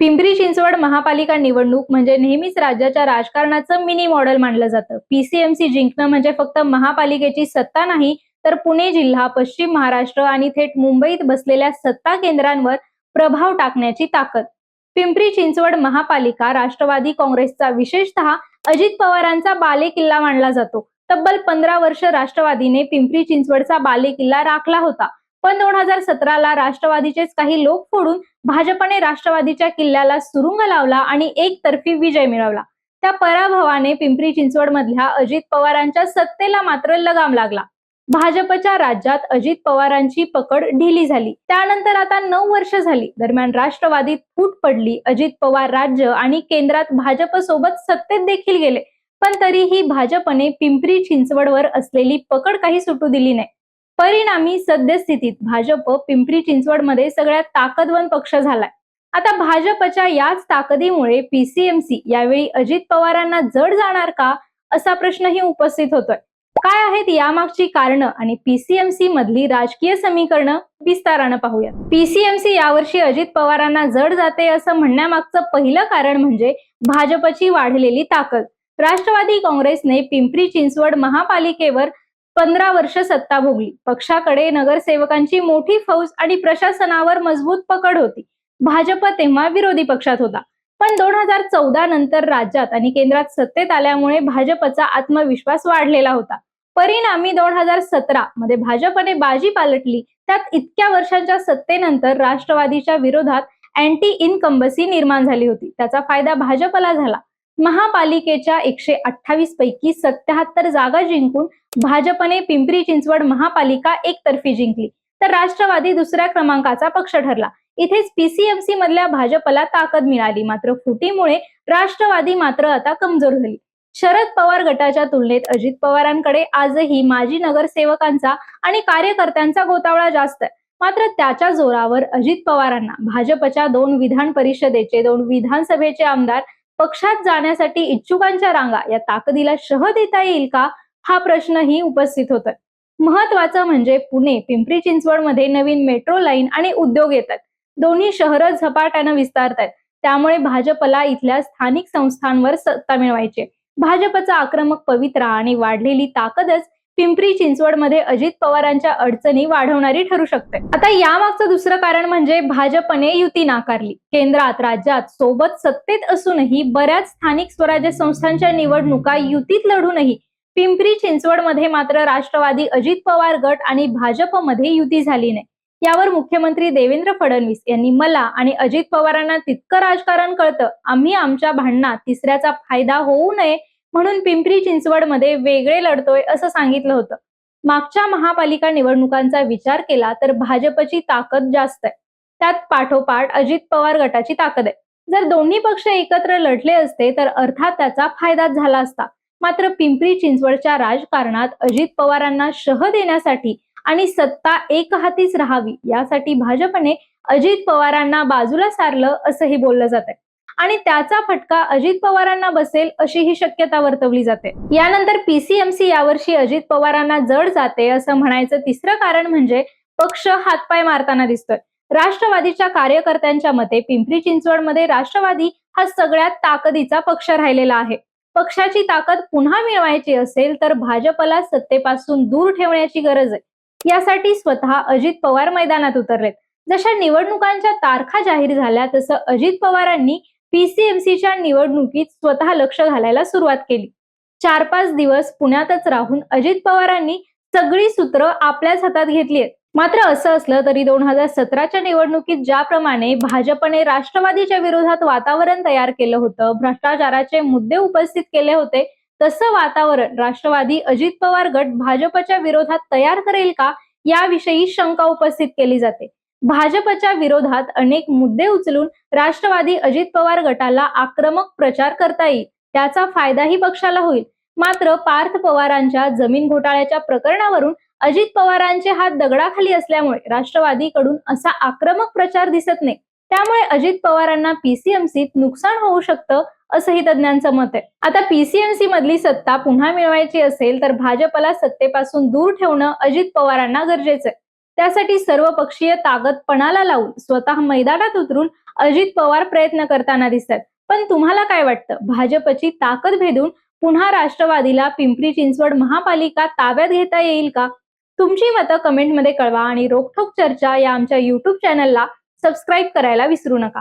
पिंपरी चिंचवड महापालिका निवडणूक म्हणजे नेहमीच राज्याच्या राजकारणाचं मिनी मॉडेल मानलं जातं. पीसीएमसी जिंकणं म्हणजे फक्त महापालिकेची सत्ता नाही तर पुणे जिल्हा पश्चिम महाराष्ट्र आणि थेट मुंबईत बसलेल्या सत्ता केंद्रांवर प्रभाव टाकण्याची ताकद. पिंपरी चिंचवड महापालिका राष्ट्रवादी काँग्रेसचा विशेषतः अजित पवारांचा बालेकिल्ला मानला जातो. तब्बल पंधरा वर्ष राष्ट्रवादीने पिंपरी चिंचवडचा बालेकिल्ला राखला होता. पण दोन हजार सतराला राष्ट्रवादीचेच काही लोक फोडून भाजपने राष्ट्रवादीच्या किल्ल्याला सुरुंग लावला आणि एकतर्फी विजय मिळवला. त्या पराभवाने पिंपरी चिंचवड मधल्या अजित पवारांच्या सत्तेला मात्र लगाम लागला. भाजपच्या राज्यात अजित पवारांची पकड ढिली झाली. त्यानंतर आता नऊ वर्ष झाली. दरम्यान राष्ट्रवादीत फूट पडली. अजित पवार राज्य आणि केंद्रात भाजप सोबत सत्तेत देखील गेले. पण तरीही भाजपने पिंपरी चिंचवडवर असलेली पकड काही सुटू दिली नाही. परिणामी सद्यस्थितीत भाजप पिंपरी चिंचवडमध्ये सगळ्यात ताकदवान पक्ष झालाय. आता भाजपच्या याच ताकदीमुळे पीसीएमसी यावेळी अजित पवारांना जड जाणार का असा प्रश्नही उपस्थित होतोय. काय आहेत यामागची कारणं आणि पीसीएमसी मधली राजकीय समीकरणं? विस्तारानं पाहूया पीसीएमसी यावर्षी अजित पवारांना जड जाते असं म्हणण्यामागचं पहिलं कारण म्हणजे भाजपची वाढलेली ताकद. राष्ट्रवादी काँग्रेसने पिंपरी चिंचवड महापालिकेवर पंधरा वर्ष सत्ता भोगली. पक्षाकडे नगरसेवकांची मोठी फौज आणि प्रशासनावर मजबूत पकड होती. भाजप तेव्हा विरोधी पक्षात होता. पण दोन हजार चौदा नंतर राज्यात आणि केंद्रात सत्तेत आल्यामुळे भाजपचा आत्मविश्वास वाढलेला होता. परिणामी दोन हजार सतरा मध्ये भाजपने बाजी पालटली. त्यात इतक्या वर्षांच्या सत्तेनंतर राष्ट्रवादीच्या विरोधात अँटी इनकंबसी निर्माण झाली होती. त्याचा फायदा भाजपला झाला. महापालिकेच्या एकशे अठ्ठावीस पैकी सत्याहत्तर जागा जिंकून भाजपने पिंपरी चिंचवड महापालिका एकतर्फी जिंकली. तर राष्ट्रवादी दुसऱ्या क्रमांकाचा पक्ष ठरला. इथेच पीसीएमसी मधल्या भाजपला ताकद मिळाली. मात्र फुटीमुळे राष्ट्रवादी मात्र आता कमजोर झाली. शरद पवार गटाच्या तुलनेत अजित पवारांकडे आजही माजी नगरसेवकांचा आणि कार्यकर्त्यांचा गोतावळा जास्त आहे. मात्र त्याच्या जोरावर अजित पवारांना भाजपच्या दोन विधान परिषदेचे दोन विधानसभेचे आमदार पक्षात जाण्यासाठी इच्छुकांच्या रांगा या ताकदीला शह देता येईल का? हा प्रश्नही उपस्थित होतोय. महत्वाचं म्हणजे पुणे पिंपरी चिंचवडमध्ये नवीन मेट्रो लाईन आणि उद्योग येतात. दोन्ही शहरं झपाट्यानं विस्तारतात त्यामुळे भाजपला इथल्या स्थानिक संस्थांवर सत्ता मिळवायची भाजपचा आक्रमक पवित्रा आणि वाढलेली ताकदच पिंपरी चिंचवडमध्ये अजित पवारांच्या अडचणी वाढवणारी ठरू शकते. आता यामागचं दुसरं कारण म्हणजे भाजपने युती नाकारली. केंद्रात राज्यात सोबत सत्तेत असूनही बऱ्याच स्थानिक स्वराज्य संस्थांच्या निवडणुका युतीत लढूनही पिंपरी चिंचवडमध्ये मात्र राष्ट्रवादी अजित पवार गट आणि भाजपमध्ये युती झाली नाही यावर मुख्यमंत्री देवेंद्र फडणवीस यांनी मला आणि अजित पवारांना तितकं राजकारण कळतं. आम्ही आमच्या भांडणात तिसऱ्याचा फायदा होऊ नये म्हणून पिंपरी चिंचवडमध्ये वेगळे लढतोय असं सांगितलं होतं. मागच्या महापालिका निवडणुकांचा विचार केला तर भाजपची ताकद जास्त आहे. त्यात पाठोपाठ अजित पवार गटाची ताकद आहे. जर दोन्ही पक्ष एकत्र लढले असते तर अर्थात त्याचा फायदाच झाला असता. मात्र पिंपरी चिंचवडच्या राजकारणात अजित पवारांना शह देण्यासाठी आणि सत्ता एकहातीच राहावी यासाठी भाजपने अजित पवारांना बाजूला सारलं असंही बोललं जात आहे आणि त्याचा फटका अजित पवारांना बसेल अशी ही शक्यता वर्तवली जाते. यानंतर पीसीएमसी यावर्षी अजित पवारांना जड जाते असं म्हणायचं तिसरं कारण म्हणजे पक्ष हातपाय मारताना दिसतोय. राष्ट्रवादीच्या कार्यकर्त्यांच्या मते पिंपरी चिंचवडमध्ये राष्ट्रवादी हा सगळ्यात ताकदीचा पक्ष राहिलेला आहे. पक्षाची ताकद पुन्हा मिळवायची असेल तर भाजपला सत्तेपासून दूर ठेवण्याची गरज आहे. यासाठी स्वतः अजित पवार मैदानात उतरलेत. जशा निवडणुकांच्या तारखा जाहीर झाल्या तसं अजित पवारांनी पीसीएमसीच्या निवडणुकीत स्वतः लक्ष घालायला सुरुवात केली. चार पाच दिवस पुण्यातच राहून अजित पवारांनी सगळी सूत्र आपल्याच हातात घेतली आहेत. मात्र असं असलं तरी दोन हजार सतराच्या निवडणुकीत ज्याप्रमाणे भाजपने राष्ट्रवादीच्या विरोधात वातावरण तयार केलं होतं भ्रष्टाचाराचे मुद्दे उपस्थित केले होते तसं वातावरण राष्ट्रवादी अजित पवार गट भाजपच्या विरोधात तयार करेल का याविषयी शंका उपस्थित केली जाते. भाजपच्या विरोधात अनेक मुद्दे उचलून राष्ट्रवादी अजित पवार गटाला आक्रमक प्रचार करता येईल त्याचा फायदाही पक्षाला होईल. मात्र पार्थ पवारांच्या जमीन घोटाळ्याच्या प्रकरणावरून अजित पवारांचे हात दगडाखाली असल्यामुळे राष्ट्रवादीकडून असा आक्रमक प्रचार दिसत नाही. त्यामुळे अजित पवारांना पीसीएमसीत नुकसान होऊ शकतं असंही तज्ज्ञांचं मत आहे. आता पीसीएमसी मधली सत्ता पुन्हा मिळवायची असेल तर भाजपला सत्तेपासून दूर ठेवणं अजित पवारांना गरजेचं आहे. त्यासाठी सर्वपक्षीय ताकद पणाला लावून स्वतः मैदानात उतरून अजित पवार प्रयत्न करताना दिसतात. पण तुम्हाला काय वाटतं? भाजपची ताकद भेदून पुन्हा राष्ट्रवादीला पिंपरी चिंचवड महापालिका ताब्यात घेता येईल का? तुमची मतं कमेंटमध्ये कळवा आणि रोखोक चर्चा या आमच्या युट्यूब चॅनलला सबस्क्राईब करायला विसरू नका.